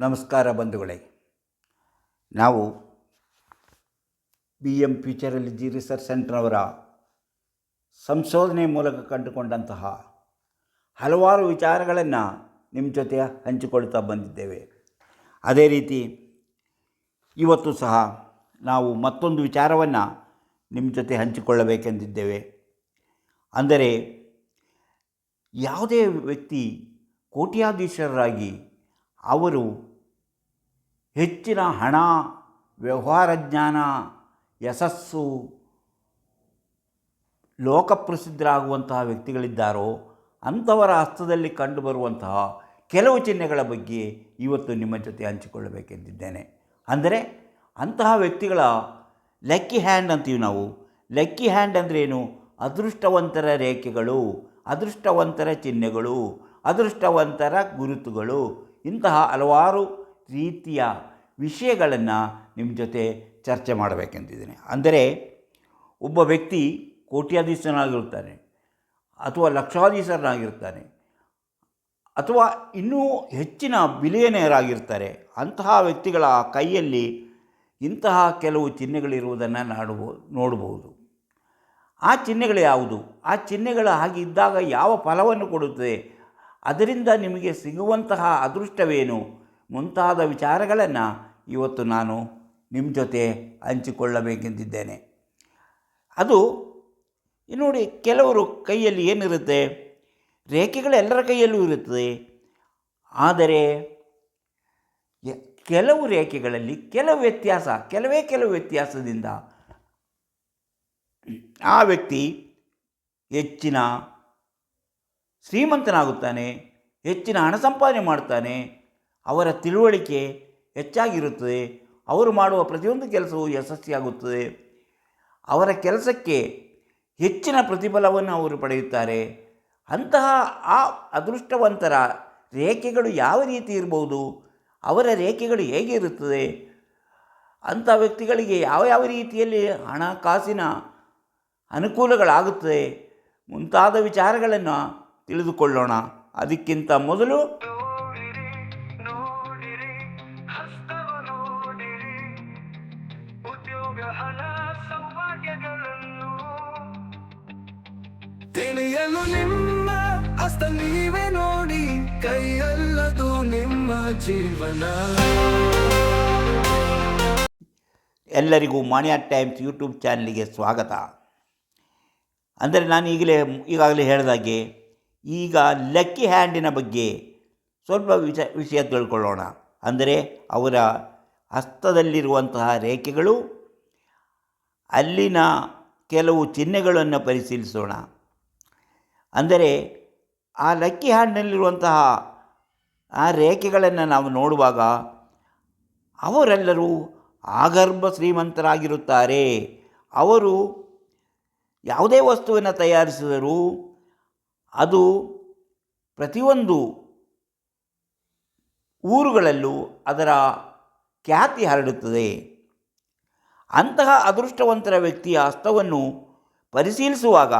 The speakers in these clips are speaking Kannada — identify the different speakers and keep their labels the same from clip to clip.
Speaker 1: ನಮಸ್ಕಾರ ಬಂಧುಗಳೇ. ನಾವು ಬಿ ಎಂ ಫ್ಯೂಚರಲಿಜಿ ರಿಸರ್ಚ್ ಸೆಂಟ್ರವರ ಸಂಶೋಧನೆ ಮೂಲಕ ಕಂಡುಕೊಂಡಂತಹ ಹಲವಾರು ವಿಚಾರಗಳನ್ನು ನಿಮ್ಮ ಜೊತೆ ಹಂಚಿಕೊಳ್ತಾ ಬಂದಿದ್ದೇವೆ. ಅದೇ ರೀತಿ ಇವತ್ತು ಸಹ ನಾವು ಮತ್ತೊಂದು ವಿಚಾರವನ್ನು ನಿಮ್ಮ ಜೊತೆ ಹಂಚಿಕೊಳ್ಳಬೇಕೆಂದಿದ್ದೇವೆ. ಅಂದರೆ ಯಾವುದೇ ವ್ಯಕ್ತಿ ಕೋಟ್ಯಾಧೀಶರಾಗಿ ಅವರು ಹೆಚ್ಚಿನ ಹಣ, ವ್ಯವಹಾರ ಜ್ಞಾನ, ಯಶಸ್ಸು, ಲೋಕಪ್ರಸಿದ್ಧರಾಗುವಂತಹ ವ್ಯಕ್ತಿಗಳಿದ್ದಾರೋ ಅಂಥವರ ಹಸ್ತದಲ್ಲಿ ಕಂಡುಬರುವಂತಹ ಕೆಲವು ಚಿಹ್ನೆಗಳ ಬಗ್ಗೆ ಇವತ್ತು ನಿಮ್ಮ ಜೊತೆ ಹಂಚಿಕೊಳ್ಳಬೇಕೆಂದಿದ್ದೇನೆ. ಅಂದರೆ ಅಂತಹ ವ್ಯಕ್ತಿಗಳ ಲಕ್ಕಿ ಹ್ಯಾಂಡ್ ಅಂತೀವಿ ನಾವು. ಲಕ್ಕಿ ಹ್ಯಾಂಡ್ ಅಂದ್ರೇನು ಅದೃಷ್ಟವಂತರ ರೇಖೆಗಳು, ಅದೃಷ್ಟವಂತರ ಚಿಹ್ನೆಗಳು, ಅದೃಷ್ಟವಂತರ ಗುರುತುಗಳು, ಇಂತಹ ಹಲವಾರು ರೀತಿಯ ವಿಷಯಗಳನ್ನು ನಿಮ್ಮ ಜೊತೆ ಚರ್ಚೆ ಮಾಡಬೇಕೆಂದಿದ್ದೇನೆ. ಅಂದರೆ ಒಬ್ಬ ವ್ಯಕ್ತಿ ಕೋಟ್ಯಾಧೀಶನಾಗಿರುತ್ತಾನೆ, ಅಥವಾ ಲಕ್ಷಾಧೀಶನಾಗಿರ್ತಾನೆ ಅಥವಾ ಇನ್ನೂ ಹೆಚ್ಚಿನ ಬಿಲಿಯನೇರಾಗಿರ್ತಾರೆ, ಅಂತಹ ವ್ಯಕ್ತಿಗಳ ಕೈಯಲ್ಲಿ ಇಂತಹ ಕೆಲವು ಚಿಹ್ನೆಗಳಿರುವುದನ್ನು ನಾಡಬೋ ನೋಡಬಹುದು ಆ ಚಿಹ್ನೆಗಳು ಯಾವುದು? ಆ ಚಿಹ್ನೆಗಳು ಹಾಗಿದ್ದಾಗ ಯಾವ ಫಲವನ್ನು ಕೊಡುತ್ತದೆ? ಅದರಿಂದ ನಿಮಗೆ ಸಿಗುವಂತಹ ಅದೃಷ್ಟವೇನು? ಮುಂತಾದ ವಿಚಾರಗಳನ್ನು ಇವತ್ತು ನಾನು ನಿಮ್ಮ ಜೊತೆ ಹಂಚಿಕೊಳ್ಳಬೇಕೆಂದಿದ್ದೇನೆ. ಅದು ನೋಡಿ ಕೆಲವರು ಕೈಯಲ್ಲಿ ಏನಿರುತ್ತೆ, ರೇಖೆಗಳು ಎಲ್ಲರ ಕೈಯಲ್ಲೂ ಇರುತ್ತದೆ. ಆದರೆ ಕೆಲವು ರೇಖೆಗಳಲ್ಲಿ ಕೆಲವು ವ್ಯತ್ಯಾಸ, ಕೆಲವೇ ಕೆಲವು ವ್ಯತ್ಯಾಸದಿಂದ ಆ ವ್ಯಕ್ತಿ ಹೆಚ್ಚಿನ ಶ್ರೀಮಂತನಾಗುತ್ತಾನೆ, ಹೆಚ್ಚಿನ ಹಣ ಸಂಪಾದನೆ ಮಾಡ್ತಾನೆ ಅವರ ತಿಳುವಳಿಕೆ ಹೆಚ್ಚಾಗಿರುತ್ತದೆ. ಅವರು ಮಾಡುವ ಪ್ರತಿಯೊಂದು ಕೆಲಸವೂ ಯಶಸ್ವಿಯಾಗುತ್ತದೆ. ಅವರ ಕೆಲಸಕ್ಕೆ ಹೆಚ್ಚಿನ ಪ್ರತಿಫಲವನ್ನು ಅವರು ಪಡೆಯುತ್ತಾರೆ. ಅಂತಹ ಆ ಅದೃಷ್ಟವಂತರ ರೇಖೆಗಳು ಯಾವ ರೀತಿ ಇರಬಹುದು? ಅವರ ರೇಖೆಗಳು ಹೇಗೆ ಇರುತ್ತದೆ? ಅಂಥ ವ್ಯಕ್ತಿಗಳಿಗೆ ಯಾವ ಯಾವ ರೀತಿಯಲ್ಲಿ ಹಣಕಾಸಿನ ಅನುಕೂಲಗಳಾಗುತ್ತದೆ? ಮುಂತಾದ ವಿಚಾರಗಳನ್ನು ತಿಳಿದುಕೊಳ್ಳೋಣ. ಅದಕ್ಕಿಂತ ಮೊದಲು
Speaker 2: ನಿಮ್ಮ ಜೀವನ.
Speaker 1: ಎಲ್ಲರಿಗೂ ಮಾಣಿಯ ಟೈಮ್ಸ್ ಯೂಟ್ಯೂಬ್ ಚಾನಲಿಗೆ ಸ್ವಾಗತ. ಅಂದರೆ ನಾನು ಈಗಲೇ, ಈಗಾಗಲೇ ಹೇಳಿದಾಗೆ ಈಗ ಲಕ್ಕಿ ಹ್ಯಾಂಡಿನ ಬಗ್ಗೆ ಸ್ವಲ್ಪ ವಿಷ, ವಿಷಯ ತಿಳ್ಕೊಳ್ಳೋಣ. ಅಂದರೆ ಅವರ ಹಸ್ತದಲ್ಲಿರುವಂತಹ ರೇಖೆಗಳು, ಅಲ್ಲಿನ ಕೆಲವು ಚಿಹ್ನೆಗಳನ್ನು ಪರಿಶೀಲಿಸೋಣ. ಅಂದರೆ ಆ ಲಕ್ಕಿ ಹ್ಯಾಂಡ್ನಲ್ಲಿರುವಂತಹ ಆ ರೇಖೆಗಳನ್ನು ನಾವು ನೋಡುವಾಗ ಅವರೆಲ್ಲರೂ ಆಗರ್ಭ ಶ್ರೀಮಂತರಾಗಿರುತ್ತಾರೆ. ಅವರು ಯಾವುದೇ ವಸ್ತುವನ್ನು ತಯಾರಿಸಿದರೂ ಅದು ಪ್ರತಿಯೊಂದು ಊರುಗಳಲ್ಲೂ ಅದರ ಖ್ಯಾತಿ ಹರಡುತ್ತದೆ. ಅಂತಹ ಅದೃಷ್ಟವಂತರ ವ್ಯಕ್ತಿಯ ಹಸ್ತವನ್ನು ಪರಿಶೀಲಿಸುವಾಗ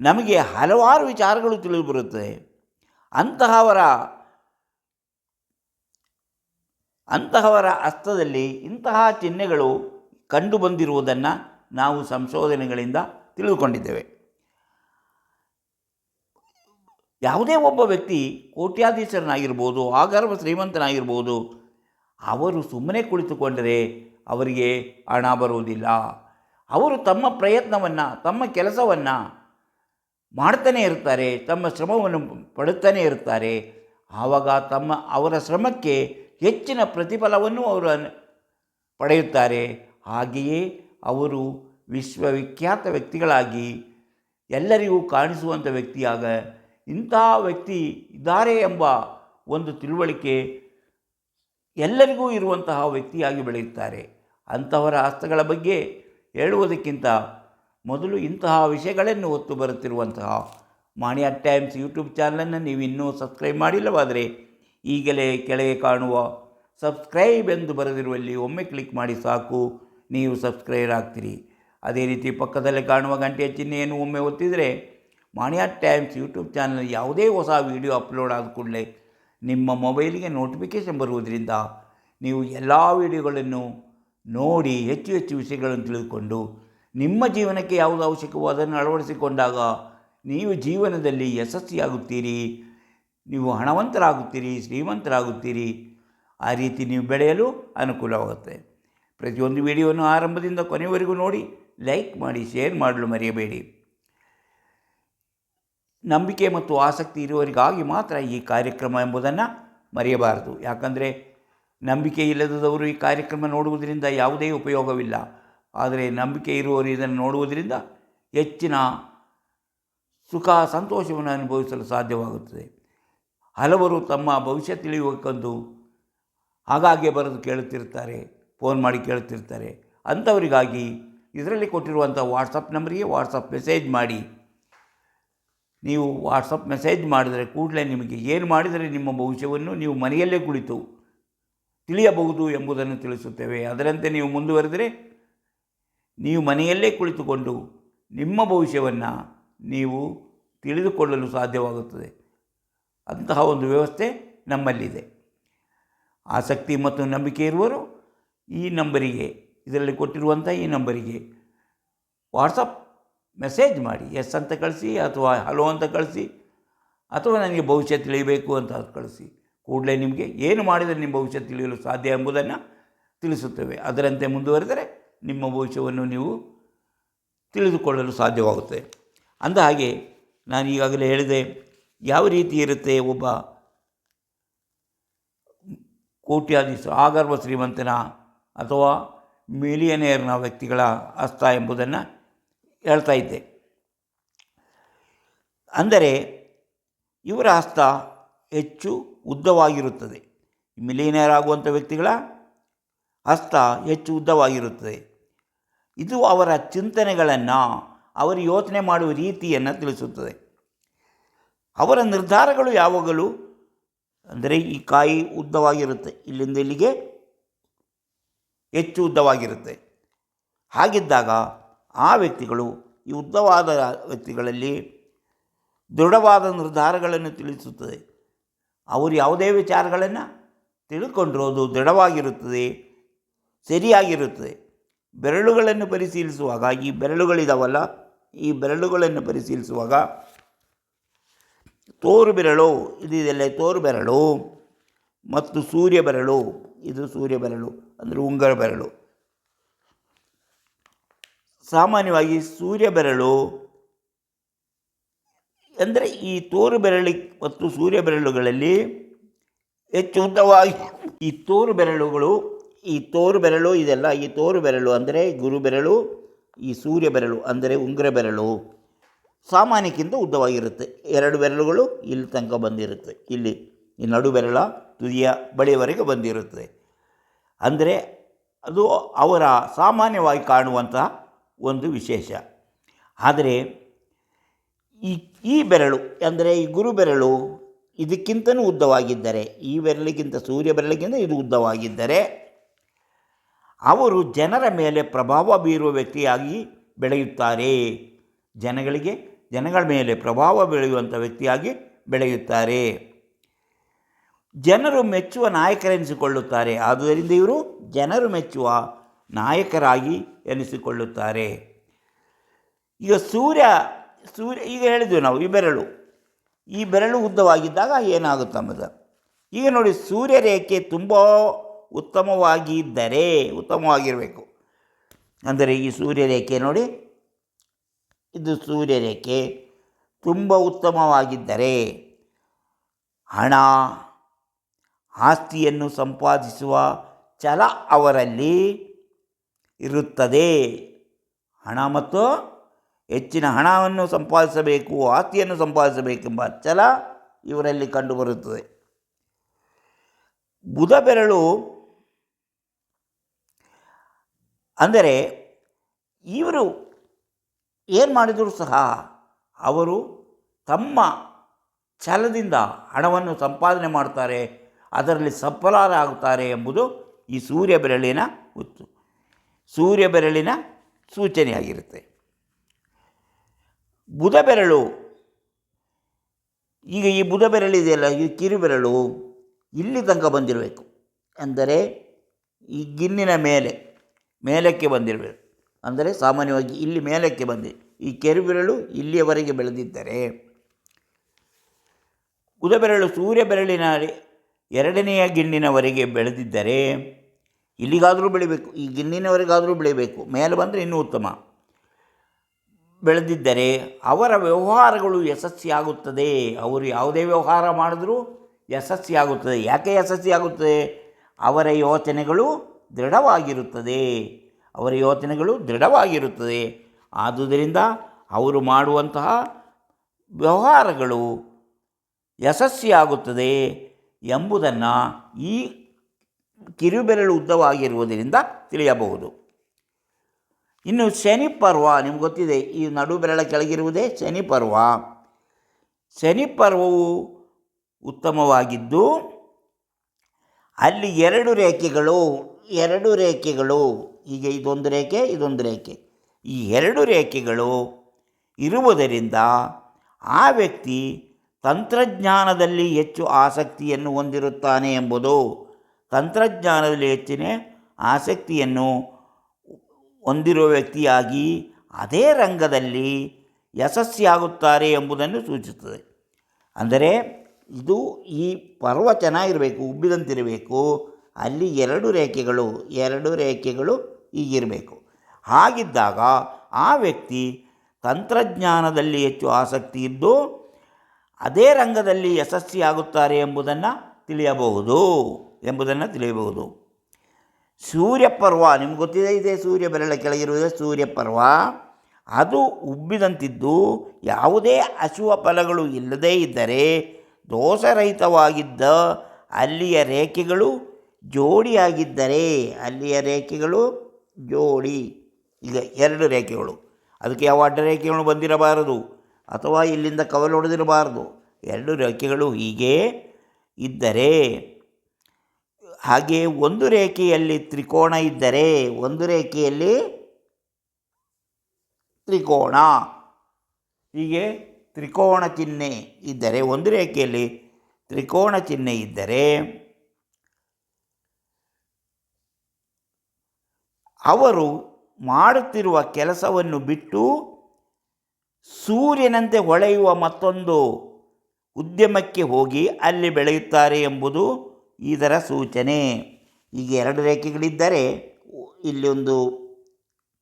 Speaker 1: ನಮಗೆ ಹಲವಾರು ವಿಚಾರಗಳು ತಿಳಿದುಬರುತ್ತದೆ. ಅಂತಹವರ ಅಂತಹವರ ಅಸ್ತದಲ್ಲಿ ಇಂತಹ ಚಿಹ್ನೆಗಳು ಕಂಡುಬಂದಿರುವುದನ್ನು ನಾವು ಸಂಶೋಧನೆಗಳಿಂದ ತಿಳಿದುಕೊಂಡಿದ್ದೇವೆ. ಯಾವುದೇ ಒಬ್ಬ ವ್ಯಕ್ತಿ ಕೋಟ್ಯಾಧೀಶರನಾಗಿರ್ಬೋದು ಆಗರ್ಭ ಶ್ರೀಮಂತನಾಗಿರ್ಬೋದು, ಅವರು ಸುಮ್ಮನೆ ಕುಳಿತುಕೊಂಡರೆ ಅವರಿಗೆ ಹಣ ಬರುವುದಿಲ್ಲ. ಅವರು ತಮ್ಮ ಪ್ರಯತ್ನವನ್ನು, ತಮ್ಮ ಕೆಲಸವನ್ನು ಮಾಡ್ತಾನೇ ಇರ್ತಾರೆ, ತಮ್ಮ ಶ್ರಮವನ್ನು ಪಡುತ್ತಾನೇ ಇರ್ತಾರೆ, ಆವಾಗ ತಮ್ಮ ಅವರ ಶ್ರಮಕ್ಕೆ ಹೆಚ್ಚಿನ ಪ್ರತಿಫಲವನ್ನು ಅವರು ಪಡೆಯುತ್ತಾರೆ. ಹಾಗೆಯೇ ಅವರು ವಿಶ್ವವಿಖ್ಯಾತ ವ್ಯಕ್ತಿಗಳಾಗಿ ಎಲ್ಲರಿಗೂ ಕಾಣಿಸುವಂಥ ವ್ಯಕ್ತಿಯಾಗ ಇಂತಹ ವ್ಯಕ್ತಿ ಇದ್ದಾರೆ ಎಂಬ ಒಂದು ತಿಳುವಳಿಕೆ ಎಲ್ಲರಿಗೂ ಇರುವಂತಹ ವ್ಯಕ್ತಿಯಾಗಿ ಬೆಳೆಯುತ್ತಾರೆ. ಅಂಥವರ ಹಸ್ತಗಳ ಬಗ್ಗೆ ಹೇಳುವುದಕ್ಕಿಂತ ಮೊದಲು ಇಂತಹ ವಿಷಯಗಳನ್ನು ಹೊತ್ತು ಬರುತ್ತಿರುವಂತಹ ಮಾಣಿಯಾ ಟೈಮ್ಸ್ ಯೂಟ್ಯೂಬ್ ಚಾನಲನ್ನು ನೀವು ಇನ್ನೂ ಸಬ್ಸ್ಕ್ರೈಬ್ ಮಾಡಿಲ್ಲವಾದರೆ ಈಗಲೇ ಕೆಳಗೆ ಕಾಣುವ ಸಬ್ಸ್ಕ್ರೈಬ್ ಎಂದು ಬರೆದಿರುವಲ್ಲಿ ಒಮ್ಮೆ ಕ್ಲಿಕ್ ಮಾಡಿ ಸಾಕು, ನೀವು ಸಬ್ಸ್ಕ್ರೈಬ್ ಆಗ್ತೀರಿ. ಅದೇ ರೀತಿ ಪಕ್ಕದಲ್ಲಿ ಕಾಣುವ ಗಂಟೆಯ ಚಿಹ್ನೆಯನ್ನು ಒಮ್ಮೆ ಒತ್ತಿದರೆ ಮಾಣಿಯಾ ಟೈಮ್ಸ್ ಯೂಟ್ಯೂಬ್ ಚಾನಲ್ ಯಾವುದೇ ಹೊಸ ವಿಡಿಯೋ ಅಪ್ಲೋಡ್ ಆದ ಕೂಡಲೇ ನಿಮ್ಮ ಮೊಬೈಲಿಗೆ ನೋಟಿಫಿಕೇಷನ್ ಬರುವುದರಿಂದ ನೀವು ಎಲ್ಲ ವಿಡಿಯೋಗಳನ್ನು ನೋಡಿ ಹೆಚ್ಚು ಹೆಚ್ಚು ವಿಷಯಗಳನ್ನು ತಿಳಿದುಕೊಂಡು ನಿಮ್ಮ ಜೀವನಕ್ಕೆ ಯಾವುದು ಅವಶ್ಯಕವೋ ಅದನ್ನು ಅಳವಡಿಸಿಕೊಂಡಾಗ ನೀವು ಜೀವನದಲ್ಲಿ ಯಶಸ್ವಿಯಾಗುತ್ತೀರಿ, ನೀವು ಹಣವಂತರಾಗುತ್ತೀರಿ, ಶ್ರೀಮಂತರಾಗುತ್ತೀರಿ. ಆ ರೀತಿ ನೀವು ಬೆಳೆಯಲು ಅನುಕೂಲವಾಗುತ್ತೆ. ಪ್ರತಿಯೊಂದು ವಿಡಿಯೋವನ್ನು ಆರಂಭದಿಂದ ಕೊನೆಯವರೆಗೂ ನೋಡಿ, ಲೈಕ್ ಮಾಡಿ, ಶೇರ್ ಮಾಡಲು ಮರೆಯಬೇಡಿ. ನಂಬಿಕೆ ಮತ್ತು ಆಸಕ್ತಿ ಇರುವವರಿಗಾಗಿ ಮಾತ್ರ ಈ ಕಾರ್ಯಕ್ರಮ ಎಂಬುದನ್ನು ಮರೆಯಬಾರದು. ಯಾಕಂದರೆ ನಂಬಿಕೆ ಇಲ್ಲದವರು ಈ ಕಾರ್ಯಕ್ರಮ ನೋಡುವುದರಿಂದ ಯಾವುದೇ ಉಪಯೋಗವಿಲ್ಲ. ಆದರೆ ನಂಬಿಕೆ ಇರುವವರು ಇದನ್ನು ನೋಡುವುದರಿಂದ ಹೆಚ್ಚಿನ ಸುಖ ಸಂತೋಷವನ್ನು ಅನುಭವಿಸಲು ಸಾಧ್ಯವಾಗುತ್ತದೆ. ಹಲವರು ತಮ್ಮ ಭವಿಷ್ಯ ತಿಳಿಯಬೇಕೆಂದು ಆಗಾಗ್ಗೆ ಬರೆದು ಕೇಳುತ್ತಿರ್ತಾರೆ ಫೋನ್ ಮಾಡಿ ಕೇಳುತ್ತಿರ್ತಾರೆ ಅಂಥವರಿಗಾಗಿ ಇದರಲ್ಲಿ ಕೊಟ್ಟಿರುವಂಥ ವಾಟ್ಸಪ್ ನಂಬರಿಗೆ ವಾಟ್ಸಪ್ ಮೆಸೇಜ್ ಮಾಡಿ. ನೀವು ವಾಟ್ಸಪ್ ಮೆಸೇಜ್ ಮಾಡಿದರೆ ಕೂಡಲೇ ನಿಮಗೆ ಏನು ಮಾಡಿದರೆ ನಿಮ್ಮ ಭವಿಷ್ಯವನ್ನು ನೀವು ಮನೆಯಲ್ಲೇ ಕುಳಿತು ತಿಳಿಯಬಹುದು ಎಂಬುದನ್ನು ತಿಳಿಸುತ್ತೇವೆ. ಅದರಂತೆ ನೀವು ಮುಂದುವರೆದರೆ ನೀವು ಮನೆಯಲ್ಲೇ ಕುಳಿತುಕೊಂಡು ನಿಮ್ಮ ಭವಿಷ್ಯವನ್ನು ನೀವು ತಿಳಿದುಕೊಳ್ಳಲು ಸಾಧ್ಯವಾಗುತ್ತದೆ. ಅಂತಹ ಒಂದು ವ್ಯವಸ್ಥೆ ನಮ್ಮಲ್ಲಿದೆ. ಆಸಕ್ತಿ ಮತ್ತು ನಂಬಿಕೆ ಇರುವರು ಈ ನಂಬರಿಗೆ, ಇದರಲ್ಲಿ ಕೊಟ್ಟಿರುವಂಥ ಈ ನಂಬರಿಗೆ ವಾಟ್ಸಪ್ ಮೆಸೇಜ್ ಮಾಡಿ, ಎಸ್ ಅಂತ ಕಳಿಸಿ ಅಥವಾ ಹಲೋ ಅಂತ ಕಳಿಸಿ ಅಥವಾ ನನಗೆ ಭವಿಷ್ಯ ತಿಳಿಯಬೇಕು ಅಂತ ಕಳಿಸಿ. ಕೂಡಲೇ ನಿಮಗೆ ಏನು ಮಾಡಿದರೆ ನಿಮ್ಮ ಭವಿಷ್ಯ ತಿಳಿಯಲು ಸಾಧ್ಯ ಎಂಬುದನ್ನು ತಿಳಿಸುತ್ತೇವೆ. ಅದರಂತೆ ಮುಂದುವರೆದರೆ ನಿಮ್ಮ ಭವಿಷ್ಯವನ್ನು ನೀವು ತಿಳಿದುಕೊಳ್ಳಲು ಸಾಧ್ಯವಾಗುತ್ತೆ. ಅಂದ ಹಾಗೆ ನಾನು ಈಗಾಗಲೇ ಹೇಳಿದೆ, ಯಾವ ರೀತಿ ಇರುತ್ತೆ ಒಬ್ಬ ಕೋಟ್ಯಾಧೀಶ, ಆಗರ್ವ ಶ್ರೀಮಂತನ ಅಥವಾ ಮಿಲಿಯನೇರ್ನ ವ್ಯಕ್ತಿಗಳ ಅಸ್ತ ಎಂಬುದನ್ನು ಹೇಳ್ತಾ ಇದ್ದೆ. ಅಂದರೆ ಇವರ ಹಸ್ತ ಹೆಚ್ಚು ಉದ್ದವಾಗಿರುತ್ತದೆ. ಮಿಲಿಯನೇರ್ ಆಗುವಂಥ ವ್ಯಕ್ತಿಗಳ ಹಸ್ತ ಹೆಚ್ಚು ಉದ್ದವಾಗಿರುತ್ತದೆ. ಇದು ಅವರ ಚಿಂತನೆಗಳನ್ನು ಅವರು ಯೋಚನೆ ಮಾಡುವ ರೀತಿಯನ್ನು ತಿಳಿಸುತ್ತದೆ. ಅವರ ನಿರ್ಧಾರಗಳು ಯಾವಾಗಲೂ ಅಂದರೆ ಈ ಕಾಯಿ ಉದ್ದವಾಗಿರುತ್ತೆ, ಇಲ್ಲಿಂದ ಇಲ್ಲಿಗೆ ಹೆಚ್ಚು ಉದ್ದವಾಗಿರುತ್ತೆ. ಹಾಗಿದ್ದಾಗ ಆ ವ್ಯಕ್ತಿಗಳು, ಈ ಉದ್ದವಾದ ವ್ಯಕ್ತಿಗಳಲ್ಲಿ ದೃಢವಾದ ನಿರ್ಧಾರಗಳನ್ನು ತಿಳಿಸುತ್ತದೆ. ಅವರು ಯಾವುದೇ ವಿಚಾರಗಳನ್ನು ತಿಳ್ಕೊಂಡಿರೋದು ದೃಢವಾಗಿರುತ್ತದೆ, ಸರಿಯಾಗಿರುತ್ತದೆ. ಬೆರಳುಗಳನ್ನು ಪರಿಶೀಲಿಸುವಾಗ, ಈ ಬೆರಳುಗಳಿದಾವಲ್ಲ, ಈ ಬೆರಳುಗಳನ್ನು ಪರಿಶೀಲಿಸುವಾಗ ತೋರು ಬೆರಳು, ಇದು ಇದೆಲ್ಲ ತೋರು ಬೆರಳು, ಮತ್ತು ಸೂರ್ಯ ಬೆರಳು, ಇದು ಸೂರ್ಯ ಬೆರಳು, ಅಂದರೆ ಉಂಗರ ಬೆರಳು. ಸಾಮಾನ್ಯವಾಗಿ ಸೂರ್ಯ ಬೆರಳು ಅಂದರೆ ಈ ತೋರು ಬೆರಳಿ ಮತ್ತು ಸೂರ್ಯ ಬೆರಳುಗಳಲ್ಲಿ ಹೆಚ್ಚು ಉದ್ದವಾಗಿ ಈ ತೋರು ಬೆರಳುಗಳು ಈ ತೋರು ಬೆರಳು ಇದೆಲ್ಲ, ಈ ತೋರು ಬೆರಳು ಅಂದರೆ ಗುರು ಬೆರಳು, ಈ ಸೂರ್ಯ ಬೆರಳು ಅಂದರೆ ಉಂಗುರ ಬೆರಳು. ಸಾಮಾನ್ಯಕ್ಕಿಂತ ಉದ್ದವಾಗಿರುತ್ತೆ. ಎರಡು ಬೆರಳುಗಳು ಇಲ್ಲಿ ತನಕ ಬಂದಿರುತ್ತೆ. ಇಲ್ಲಿ ಈ ನಡು ಬೆರಳ ತುದಿಯ ಬಳಿಯವರೆಗೆ ಬಂದಿರುತ್ತದೆ ಅಂದರೆ ಅದು ಅವರ ಸಾಮಾನ್ಯವಾಗಿ ಕಾಣುವಂಥ ಒಂದು ವಿಶೇಷ. ಆದರೆ ಈ ಈ ಬೆರಳು ಅಂದರೆ ಈ ಗುರು ಬೆರಳು ಇದಕ್ಕಿಂತಲೂ ಉದ್ದವಾಗಿದ್ದರೆ, ಈ ಬೆರಳಿಗಿಂತ ಸೂರ್ಯ ಬೆರಳಿಗಿಂತ ಇದು ಉದ್ದವಾಗಿದ್ದರೆ ಅವರು ಜನರ ಮೇಲೆ ಪ್ರಭಾವ ಬೀರುವ ವ್ಯಕ್ತಿಯಾಗಿ ಬೆಳೆಯುತ್ತಾರೆ. ಜನಗಳಿಗೆ ಜನಗಳ ಮೇಲೆ ಪ್ರಭಾವ ಬೀಳುವಂಥ ವ್ಯಕ್ತಿಯಾಗಿ ಬೆಳೆಯುತ್ತಾರೆ. ಜನರು ಮೆಚ್ಚುವ ನಾಯಕರೆನಿಸಿಕೊಳ್ಳುತ್ತಾರೆ. ಆದುದರಿಂದ ಇವರು ಜನರು ಮೆಚ್ಚುವ ನಾಯಕರಾಗಿ ಎನಿಸಿಕೊಳ್ಳುತ್ತಾರೆ. ಈಗ ಸೂರ್ಯ ಸೂರ್ಯ, ಈಗ ಹೇಳಿದ್ವಿ ನಾವು ಈ ಬೆರಳು. ಈ ಬೆರಳು ಉದ್ದವಾಗಿದ್ದಾಗ ಏನಾಗುತ್ತೆ ಅಂಬುದು ಈಗ ನೋಡಿ, ಸೂರ್ಯ ರೇಖೆ ತುಂಬ ಉತ್ತಮವಾಗಿದ್ದರೆ ಉತ್ತಮವಾಗಿರಬೇಕು. ಅಂದರೆ ಈ ಸೂರ್ಯ ರೇಖೆ ನೋಡಿ, ಇದು ಸೂರ್ಯರೇಖೆ ತುಂಬ ಉತ್ತಮವಾಗಿದ್ದರೆ ಹಣ, ಆಸ್ತಿಯನ್ನು ಸಂಪಾದಿಸುವ ಛಲ ಅವರಲ್ಲಿ ಇರುತ್ತದೆ. ಹಣ ಮತ್ತು ಹೆಚ್ಚಿನ ಹಣವನ್ನು ಸಂಪಾದಿಸಬೇಕು, ಆಸ್ತಿಯನ್ನು ಸಂಪಾದಿಸಬೇಕೆಂಬ ಛಲ ಇವರಲ್ಲಿ ಕಂಡುಬರುತ್ತದೆ. ಬುಧ ಬೆರಳು ಅಂದರೆ ಇವರು ಏನು ಮಾಡಿದರೂ ಸಹ ಅವರು ತಮ್ಮ ಛಲದಿಂದ ಹಣವನ್ನು ಸಂಪಾದನೆ ಮಾಡ್ತಾರೆ, ಅದರಲ್ಲಿ ಸಫಲರಾಗುತ್ತಾರೆ ಎಂಬುದು ಈ ಸೂರ್ಯ ಬೆರಳಿನ ಹುತ್ತು. ಸೂರ್ಯ ಬೆರಳಿನ ಸೂಚನೆಯಾಗಿರುತ್ತೆ. ಬುಧ ಬೆರಳು, ಈಗ ಈ ಬುಧ ಬೆರಳಿದೆಯಲ್ಲ ಈ ಕಿರು ಬೆರಳು, ಇಲ್ಲಿ ತನಕ ಬಂದಿರಬೇಕು. ಅಂದರೆ ಈ ಗಿನ್ನಿನ ಮೇಲೆ. ಮೇಲಕ್ಕೆ ಬಂದಿರಬೇಕು ಅಂದರೆ ಸಾಮಾನ್ಯವಾಗಿ ಇಲ್ಲಿ ಮೇಲಕ್ಕೆ ಬಂದಿದೆ ಈ ಕೆರುಬೆರಳು ಇಲ್ಲಿಯವರೆಗೆ ಬೆಳೆದಿದ್ದರೆ, ಉದಬೆರಳು ಸೂರ್ಯ ಬೆರಳಿನ ಎರಡನೆಯ ಗಿಣ್ಣಿನವರೆಗೆ ಬೆಳೆದಿದ್ದರೆ, ಇಲ್ಲಿಗಾದರೂ ಬೆಳಿಬೇಕು. ಈ ಗಿಣ್ಣಿನವರೆಗಾದರೂ ಬೆಳಿಬೇಕು. ಮೇಲೆ ಬಂದರೆ ಇನ್ನೂ ಉತ್ತಮ. ಬೆಳೆದಿದ್ದರೆ ಅವರ ವ್ಯವಹಾರಗಳು ಯಶಸ್ವಿಯಾಗುತ್ತದೆ. ಅವರು ಯಾವುದೇ ವ್ಯವಹಾರ ಮಾಡಿದ್ರೂ ಯಶಸ್ವಿಯಾಗುತ್ತದೆ. ಯಾಕೆ ಯಶಸ್ವಿಯಾಗುತ್ತದೆ? ಅವರ ಯೋಚನೆಗಳು ದೃಢವಾಗಿರುತ್ತದೆ. ಅವರ ಯೋಚನೆಗಳು ದೃಢವಾಗಿರುತ್ತದೆ. ಆದುದರಿಂದ ಅವರು ಮಾಡುವಂತಹ ವ್ಯವಹಾರಗಳು ಯಶಸ್ವಿಯಾಗುತ್ತದೆ ಎಂಬುದನ್ನು ಈ ಕಿರುಬೆರಳು ಉದ್ದವಾಗಿರುವುದರಿಂದ ತಿಳಿಯಬಹುದು. ಇನ್ನು ಶನಿ ಪರ್ವ ನಿಮ್ಗೆ ಗೊತ್ತಿದೆ, ಈ ನಡು ಬೆರಳ ಕೆಳಗಿರುವುದೇ ಶನಿ ಪರ್ವ. ಶನಿ ಪರ್ವವು ಉತ್ತಮವಾಗಿದ್ದು ಅಲ್ಲಿ ಎರಡು ರೇಖೆಗಳು ಎರಡು ರೇಖೆಗಳು, ಈಗ ಇದೊಂದು ರೇಖೆ ಇದೊಂದು ರೇಖೆ. ಈ ಎರಡು ರೇಖೆಗಳು ಇರುವುದರಿಂದ ಆ ವ್ಯಕ್ತಿ ತಂತ್ರಜ್ಞಾನದಲ್ಲಿ ಹೆಚ್ಚು ಆಸಕ್ತಿಯನ್ನು ಹೊಂದಿರುತ್ತಾನೆ ಎಂಬುದು ತಂತ್ರಜ್ಞಾನದಲ್ಲಿ ಹೆಚ್ಚಿನ ಆಸಕ್ತಿಯನ್ನು ಹೊಂದಿರುವ ವ್ಯಕ್ತಿಯಾಗಿ ಅದೇ ರಂಗದಲ್ಲಿ ಯಶಸ್ವಿಯಾಗುತ್ತಾರೆ ಎಂಬುದನ್ನು ಸೂಚಿಸುತ್ತದೆ. ಅಂದರೆ ಇದು ಈ ಪರ್ವ ಚೆನ್ನಾಗಿರಬೇಕು ಉಬ್ಬಿದಂತಿರಬೇಕು. ಅಲ್ಲಿ ಎರಡು ರೇಖೆಗಳು ಎರಡು ರೇಖೆಗಳು ಹೀಗಿರಬೇಕು ಹಾಗಿದ್ದಾಗ ಆ ವ್ಯಕ್ತಿ ತಂತ್ರಜ್ಞಾನದಲ್ಲಿ ಹೆಚ್ಚು ಆಸಕ್ತಿ ಇದ್ದು ಅದೇ ರಂಗದಲ್ಲಿ ಯಶಸ್ವಿಯಾಗುತ್ತಾರೆ ಎಂಬುದನ್ನು ತಿಳಿಯಬಹುದು ಎಂಬುದನ್ನು ತಿಳಿಯಬಹುದು. ಸೂರ್ಯಪರ್ವ, ನಿಮ್ಗೆ ಗೊತ್ತಿದೆ ಇದೆ ಸೂರ್ಯ ಬೆರಳ ಕೆಳಗಿರುವುದೇ ಸೂರ್ಯಪರ್ವ. ಅದು ಉಬ್ಬಿದಂತಿದ್ದು ಯಾವುದೇ ಅಶುವ ಫಲಗಳು ಇಲ್ಲದೇ ಇದ್ದರೆ ದೋಷರಹಿತವಾಗಿದ್ದ ಅಲ್ಲಿಯ ರೇಖೆಗಳು ಜೋಡಿಯಾಗಿದ್ದರೆ ಅಲ್ಲಿಯ ರೇಖೆಗಳು ಜೋಡಿ. ಈಗ ಎರಡು ರೇಖೆಗಳು. ಅದಕ್ಕೆ ಯಾವ ಅಡ್ಡ ರೇಖೆಗಳು ಬಂದಿರಬಾರದು? ಅಥವಾ ಇಲ್ಲಿಂದ ಕವಲು ಹೊಡೆದಿರಬಾರದು ಎರಡು ರೇಖೆಗಳು ಹೀಗೆ ಇದ್ದರೆ, ಹಾಗೆ ಒಂದು ರೇಖೆಯಲ್ಲಿ ತ್ರಿಕೋಣ ಇದ್ದರೆ ಒಂದು ರೇಖೆಯಲ್ಲಿ ತ್ರಿಕೋಣ. ಹೀಗೆ ತ್ರಿಕೋಣ ಚಿಹ್ನೆ ಇದ್ದರೆ ಒಂದು ರೇಖೆಯಲ್ಲಿ ತ್ರಿಕೋಣ ಚಿಹ್ನೆ ಇದ್ದರೆ ಅವರು ಮಾಡುತ್ತಿರುವ ಕೆಲಸವನ್ನು ಬಿಟ್ಟು ಸೂರ್ಯನಂತೆ ಹೊಳೆಯುವ ಮತ್ತೊಂದು ಉದ್ಯಮಕ್ಕೆ ಹೋಗಿ ಅಲ್ಲಿ ಬೆಳೆಯುತ್ತಾರೆ ಎಂಬುದು ಇದರ ಸೂಚನೆ. ಈಗ ಎರಡು ರೇಖೆಗಳಿದ್ದರೆ, ಇಲ್ಲಿ ಒಂದು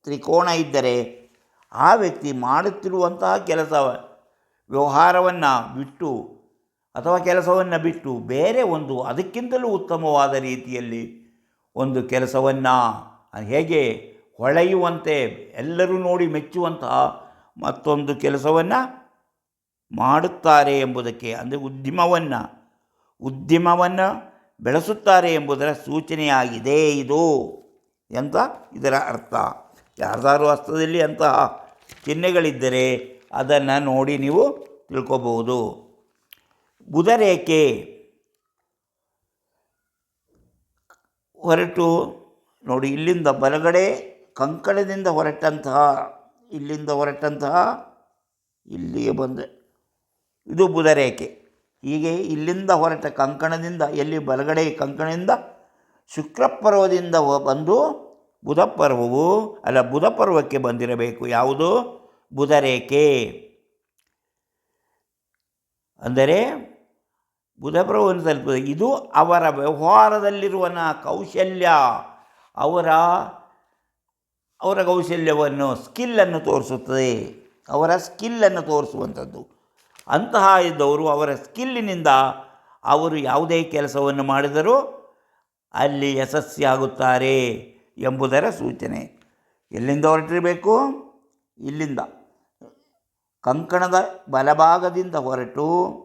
Speaker 1: ತ್ರಿಕೋಣ ಇದ್ದರೆ ಆ ವ್ಯಕ್ತಿ ಮಾಡುತ್ತಿರುವಂತಹ ಕೆಲಸ ವ್ಯವಹಾರವನ್ನು ಬಿಟ್ಟು ಅಥವಾ ಕೆಲಸವನ್ನು ಬಿಟ್ಟು ಬೇರೆ ಒಂದು ಅದಕ್ಕಿಂತಲೂ ಉತ್ತಮವಾದ ರೀತಿಯಲ್ಲಿ ಒಂದು ಕೆಲಸವನ್ನು ಹೇಗೆ ಹೊಳೆಯುವಂತೆ ಎಲ್ಲರೂ ನೋಡಿ ಮೆಚ್ಚುವಂತಹ ಮತ್ತೊಂದು ಕೆಲಸವನ್ನು ಮಾಡುತ್ತಾರೆ ಎಂಬುದಕ್ಕೆ, ಅಂದರೆ ಉದ್ಯಮವನ್ನು ಉದ್ಯಮವನ್ನು ಬೆಳೆಸುತ್ತಾರೆ ಎಂಬುದರ ಸೂಚನೆಯಾಗಿದೆ ಇದು ಎಂತ ಇದರ ಅರ್ಥ. ಯಾರ್ದಾರು ಹಸ್ತದಲ್ಲಿ ಅಂತಹ ಚಿಹ್ನೆಗಳಿದ್ದರೆ ಅದನ್ನು ನೋಡಿ ನೀವು ತಿಳ್ಕೊಬಹುದು. ಬುಧರೇಖೆ ಹೊರಟು ನೋಡಿ, ಇಲ್ಲಿಂದ ಬಲಗಡೆ ಕಂಕಣದಿಂದ ಹೊರಟಂತಹ, ಇಲ್ಲಿಂದ ಹೊರಟಂತಹ ಇಲ್ಲಿಗೆ ಬಂದೆ. ಇದು ಬುಧರೇಖೆ. ಹೀಗೆ ಇಲ್ಲಿಂದ ಹೊರಟ ಕಂಕಣದಿಂದ, ಎಲ್ಲಿ ಬಲಗಡೆ ಕಂಕಣದಿಂದ ಶುಕ್ರಪರ್ವದಿಂದ ಬಂದು ಬುಧ ಪರ್ವವು ಅಲ್ಲ ಬುಧ ಪರ್ವಕ್ಕೆ ಬಂದಿರಬೇಕು. ಯಾವುದು? ಬುಧರೇಖೆ. ಅಂದರೆ ಬುಧ ಪರ್ವವನ್ನು ತಲುಪುತ್ತದೆ. ಇದು ಅವರ ವ್ಯವಹಾರದಲ್ಲಿರುವನ ಕೌಶಲ್ಯ. ಅವರ ಅವರ ಕೌಶಲ್ಯವನ್ನು ಸ್ಕಿಲ್ಲನ್ನು ತೋರಿಸುತ್ತದೆ. ಅವರ ಸ್ಕಿಲ್ಲನ್ನು ತೋರಿಸುವಂಥದ್ದು. ಅಂತಹ ಇದ್ದವರು ಅವರ ಸ್ಕಿಲ್ಲಿನಿಂದ ಅವರು ಯಾವುದೇ ಕೆಲಸವನ್ನು ಮಾಡಿದರೂ ಅಲ್ಲಿ ಯಶಸ್ವಿಯಾಗುತ್ತಾರೆ ಎಂಬುದರ ಸೂಚನೆ. ಎಲ್ಲಿಂದ ಹೊರಟಿರಬೇಕು? ಇಲ್ಲಿಂದ. ಕಂಕಣದ ಬಲಭಾಗದಿಂದ ಹೊರಟು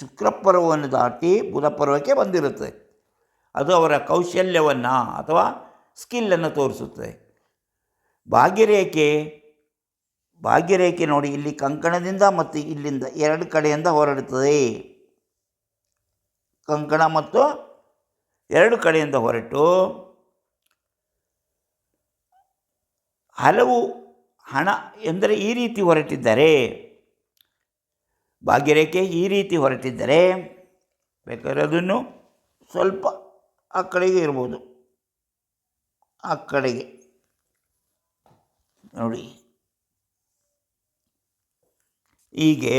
Speaker 1: ಶುಕ್ರಪರ್ವವನ್ನು ದಾಟಿ ಬುಧಪರ್ವಕ್ಕೆ ಬಂದಿರುತ್ತದೆ. ಅದು ಅವರ ಕೌಶಲ್ಯವನ್ನು ಅಥವಾ ಸ್ಕಿಲ್ಲನ್ನು ತೋರಿಸುತ್ತದೆ. ಭಾಗ್ಯರೇಖೆ ಭಾಗ್ಯರೇಖೆ ನೋಡಿ, ಇಲ್ಲಿ ಕಂಕಣದಿಂದ ಮತ್ತು ಇಲ್ಲಿಂದ ಎರಡು ಕಡೆಯಿಂದ ಹೊರಡುತ್ತದೆ. ಕಂಕಣ ಮತ್ತು ಎರಡು ಕಡೆಯಿಂದ ಹೊರಟು. ಹಲವು ಹಣ ಎಂದರೆ ಈ ರೀತಿ ಹೊರಟಿದ್ದರೆ, ಭಾಗ್ಯರೇಖೆ ಈ ರೀತಿ ಹೊರಟಿದ್ದರೆ, ಬೇಕಾದ್ರೆ ಅದನ್ನು ಸ್ವಲ್ಪ ಆ ಕಡೆಗೆ ಇರ್ಬೋದು. ಆ ಕಡೆಗೆ ನೋಡಿ. ಹೀಗೆ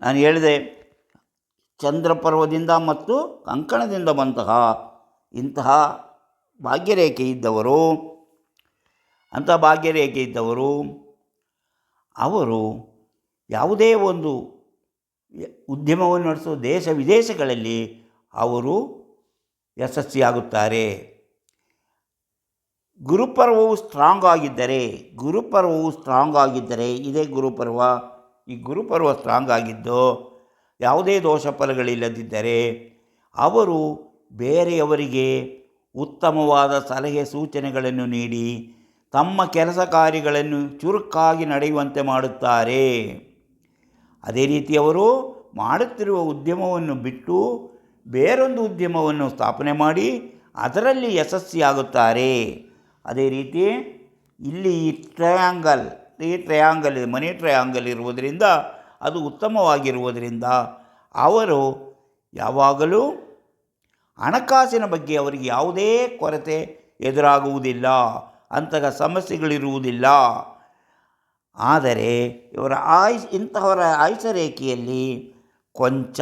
Speaker 1: ನಾನು ಹೇಳಿದೆ, ಚಂದ್ರಪರ್ವದಿಂದ ಮತ್ತು ಕಂಕಣದಿಂದ ಬಂತಹ ಇಂತಹ ಭಾಗ್ಯರೇಖೆ ಇದ್ದವರು ಅಂತ ಭಾಗ್ಯರೇಖೆ ಇದ್ದವರು, ಅವರು ಯಾವುದೇ ಒಂದು ಉದ್ಯಮವನ್ನು ನಡೆಸುವ ದೇಶ ವಿದೇಶಗಳಲ್ಲಿ ಅವರು ಯಶಸ್ವಿಯಾಗುತ್ತಾರೆ. ಗುರುಪರ್ವವು ಸ್ಟ್ರಾಂಗ್ ಆಗಿದ್ದರೆ, ಗುರುಪರ್ವವು ಸ್ಟ್ರಾಂಗ್ ಆಗಿದ್ದರೆ, ಇದೇ ಗುರುಪರ್ವ. ಈ ಗುರುಪರ್ವ ಸ್ಟ್ರಾಂಗ್ ಆಗಿದ್ದು, ಯಾವುದೇ ದೋಷ ಫಲಗಳಿಲ್ಲದಿದ್ದರೆ, ಅವರು ಬೇರೆಯವರಿಗೆ ಉತ್ತಮವಾದ ಸಲಹೆ ಸೂಚನೆಗಳನ್ನು ನೀಡಿ, ತಮ್ಮ ಕೆಲಸ ಕಾರ್ಯಗಳನ್ನು ಚುರುಕಾಗಿ ನಡೆಯುವಂತೆ ಮಾಡುತ್ತಾರೆ. ಅದೇ ರೀತಿ ಅವರು ಮಾಡುತ್ತಿರುವ ಉದ್ಯಮವನ್ನು ಬಿಟ್ಟು ಬೇರೊಂದು ಉದ್ಯಮವನ್ನು ಸ್ಥಾಪನೆ ಮಾಡಿ ಅದರಲ್ಲಿ ಯಶಸ್ವಿಯಾಗುತ್ತಾರೆ. ಅದೇ ರೀತಿ ಇಲ್ಲಿ ಈ ಟ್ರಯಾಂಗಲ್ ಈ ಟ್ರಯಾಂಗಲ್ ಮನಿ ಟ್ರಯಾಂಗಲ್ ಇರುವುದರಿಂದ ಅದು ಉತ್ತಮವಾಗಿರುವುದರಿಂದ ಅವರು ಯಾವಾಗಲೂ ಹಣಕಾಸಿನ ಬಗ್ಗೆ ಅವರಿಗೆ ಯಾವುದೇ ಕೊರತೆ ಎದುರಾಗುವುದಿಲ್ಲ, ಅಂತಹ ಸಮಸ್ಯೆಗಳಿರುವುದಿಲ್ಲ. ಆದರೆ ಇವರ ಆಯ್ಸ್ ಇಂತಹವರ ಆಯುಷ ರೇಖೆಯಲ್ಲಿ ಕೊಂಚ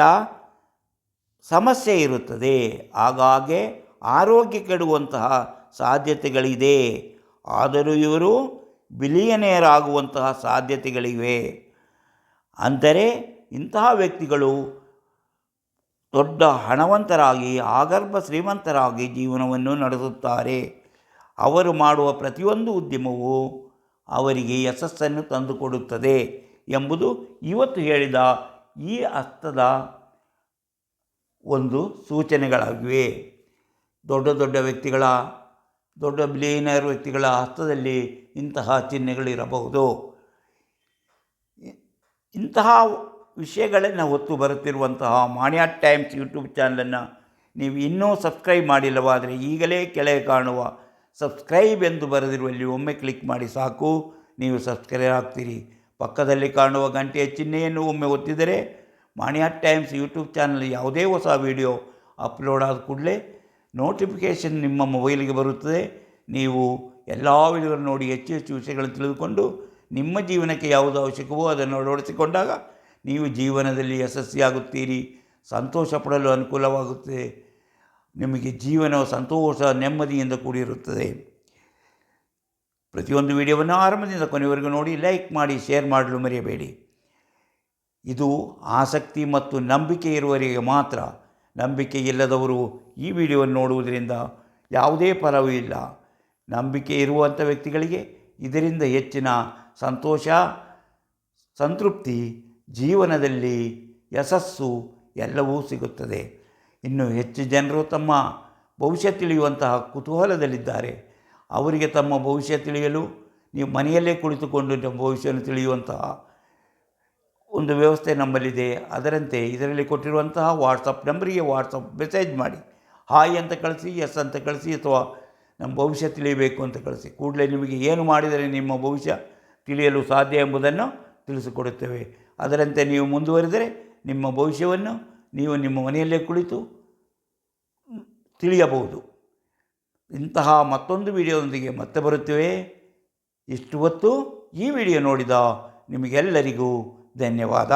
Speaker 1: ಸಮಸ್ಯೆ ಇರುತ್ತದೆ. ಆಗಾಗ್ಗೆ ಆರೋಗ್ಯ ಕೆಡುವಂತಹ ಸಾಧ್ಯತೆಗಳಿದೆ. ಆದರೂ ಇವರು ಬಿಲಿಯನೇರ್ ಆಗುವಂತಹ ಸಾಧ್ಯತೆಗಳಿವೆ. ಅಂದರೆ ಇಂತಹ ವ್ಯಕ್ತಿಗಳು ದೊಡ್ಡ ಹಣವಂತರಾಗಿ ಆಗರ್ಭ ಶ್ರೀಮಂತರಾಗಿ ಜೀವನವನ್ನು ನಡೆಸುತ್ತಾರೆ. ಅವರು ಮಾಡುವ ಪ್ರತಿಯೊಂದು ಉದ್ಯಮವು ಅವರಿಗೆ ಯಶಸ್ಸನ್ನು ತಂದುಕೊಡುತ್ತದೆ ಎಂಬುದು ಇವತ್ತು ಹೇಳಿದ ಈ ಹಸ್ತದ ಒಂದು ಸೂಚನೆಗಳಾಗಿವೆ. ದೊಡ್ಡ ದೊಡ್ಡ ವ್ಯಕ್ತಿಗಳ, ದೊಡ್ಡ ಬಿಲಿಯನರ್ ವ್ಯಕ್ತಿಗಳ ಹಸ್ತದಲ್ಲಿ ಇಂತಹ ಚಿಹ್ನೆಗಳಿರಬಹುದು. ಇಂತಹ ವಿಷಯಗಳನ್ನು ಹೊತ್ತು ಬರುತ್ತಿರುವಂತಹ ಮಾಣಿಯ ಟೈಮ್ಸ್ ಯೂಟ್ಯೂಬ್ ಚಾನಲನ್ನು ನೀವು ಇನ್ನೂ ಸಬ್ಸ್ಕ್ರೈಬ್ ಮಾಡಿಲ್ಲವಾದರೆ ಈಗಲೇ ಕೆಳಗೆ ಕಾಣುವ ಸಬ್ಸ್ಕ್ರೈಬ್ ಎಂದು ಬರೆದಿರುವಲ್ಲಿ ಒಮ್ಮೆ ಕ್ಲಿಕ್ ಮಾಡಿ ಸಾಕು. ನೀವು ಸಬ್ಸ್ಕ್ರೈಬ್ ಆಗ್ತೀರಿ. ಪಕ್ಕದಲ್ಲಿ ಕಾಣುವ ಗಂಟೆಯ ಚಿಹ್ನೆಯನ್ನು ಒಮ್ಮೆ ಒತ್ತಿದರೆ ಮಾಣಿಯ ಟೈಮ್ಸ್ ಯೂಟ್ಯೂಬ್ ಚಾನಲ್ ಯಾವುದೇ ಹೊಸ ವಿಡಿಯೋ ಅಪ್ಲೋಡ್ ಆದ ಕೂಡಲೇ ನೋಟಿಫಿಕೇಷನ್ ನಿಮ್ಮ ಮೊಬೈಲಿಗೆ ಬರುತ್ತದೆ. ನೀವು ಎಲ್ಲ ವಿಡಿಯೋಗಳನ್ನು ನೋಡಿ ಹೆಚ್ಚು ಹೆಚ್ಚು ವಿಷಯಗಳನ್ನು ತಿಳಿದುಕೊಂಡು ನಿಮ್ಮ ಜೀವನಕ್ಕೆ ಯಾವುದು ಅವಶ್ಯಕವೋ ಅದನ್ನು ಅಳವಡಿಸಿಕೊಂಡಾಗ ನೀವು ಜೀವನದಲ್ಲಿ ಯಶಸ್ವಿಯಾಗುತ್ತೀರಿ ಸಂತೋಷ ಪಡಲು ಅನುಕೂಲವಾಗುತ್ತದೆ. ನಿಮಗೆ ಜೀವನವು ಸಂತೋಷ, ನೆಮ್ಮದಿಯಿಂದ ಕೂಡಿರುತ್ತದೆ. ಪ್ರತಿಯೊಂದು ವಿಡಿಯೋವನ್ನು ಆರಂಭದಿಂದ ಕೊನೆಯವರೆಗೂ ನೋಡಿ, ಲೈಕ್ ಮಾಡಿ, ಶೇರ್ ಮಾಡಲು ಮರೆಯಬೇಡಿ. ಇದು ಆಸಕ್ತಿ ಮತ್ತು ನಂಬಿಕೆ ಇರುವವರಿಗೆ ಮಾತ್ರ. ನಂಬಿಕೆ ಇಲ್ಲದವರು ಈ ವಿಡಿಯೋವನ್ನು ನೋಡುವುದರಿಂದ ಯಾವುದೇ ಫಲವೂ ಇಲ್ಲ. ನಂಬಿಕೆ ಇರುವಂಥ ವ್ಯಕ್ತಿಗಳಿಗೆ ಇದರಿಂದ ಹೆಚ್ಚಿನ ಸಂತೋಷ, ಸಂತೃಪ್ತಿ, ಜೀವನದಲ್ಲಿ ಯಶಸ್ಸು ಎಲ್ಲವೂ ಸಿಗುತ್ತದೆ. ಇನ್ನು ಹೆಚ್ಚು ಜನರು ತಮ್ಮ ಭವಿಷ್ಯ ತಿಳಿಯುವಂತಹ ಕುತೂಹಲದಲ್ಲಿದ್ದಾರೆ. ಅವರಿಗೆ ತಮ್ಮ ಭವಿಷ್ಯ ತಿಳಿಯಲು ನೀವು ಮನೆಯಲ್ಲೇ ಕುಳಿತುಕೊಂಡು ಭವಿಷ್ಯವನ್ನು ತಿಳಿಯುವಂತಹ ಒಂದು ವ್ಯವಸ್ಥೆ ನಮ್ಮಲ್ಲಿದೆ, ಅದರಂತೆ ಇದರಲ್ಲಿ ಕೊಟ್ಟಿರುವಂತಹ ವಾಟ್ಸಪ್ ನಂಬರಿಗೆ ವಾಟ್ಸಪ್ ಮೆಸೇಜ್ ಮಾಡಿ. ಹಾಯ್ ಅಂತ ಕಳಿಸಿ ಎಸ್ ಅಂತ ಕಳಿಸಿ, ಅಥವಾ ನಮ್ಮ ಭವಿಷ್ಯ ತಿಳಿಯಬೇಕು ಅಂತ ಕಳಿಸಿ. ಕೂಡಲೇ ನಿಮಗೆ ಏನು ಮಾಡಿದರೆ ನಿಮ್ಮ ಭವಿಷ್ಯ ತಿಳಿಯಲು ಸಾಧ್ಯ ಎಂಬುದನ್ನು ತಿಳಿಸಿಕೊಡುತ್ತೇವೆ. ಅದರಂತೆ ನೀವು ಮುಂದುವರಿದರೆ ನಿಮ್ಮ ಭವಿಷ್ಯವನ್ನು ನೀವು ನಿಮ್ಮ ಮನೆಯಲ್ಲೇ ಕುಳಿತು ತಿಳಿಯಬಹುದು. ಇಂತಹ ಮತ್ತೊಂದು ವಿಡಿಯೋದೊಂದಿಗೆ ಮತ್ತೆ ಬರುತ್ತೇವೆ. ಇಷ್ಟು ಹೊತ್ತು ಈ ವಿಡಿಯೋ ನೋಡಿದ ನಿಮಗೆಲ್ಲರಿಗೂ ಧನ್ಯವಾದ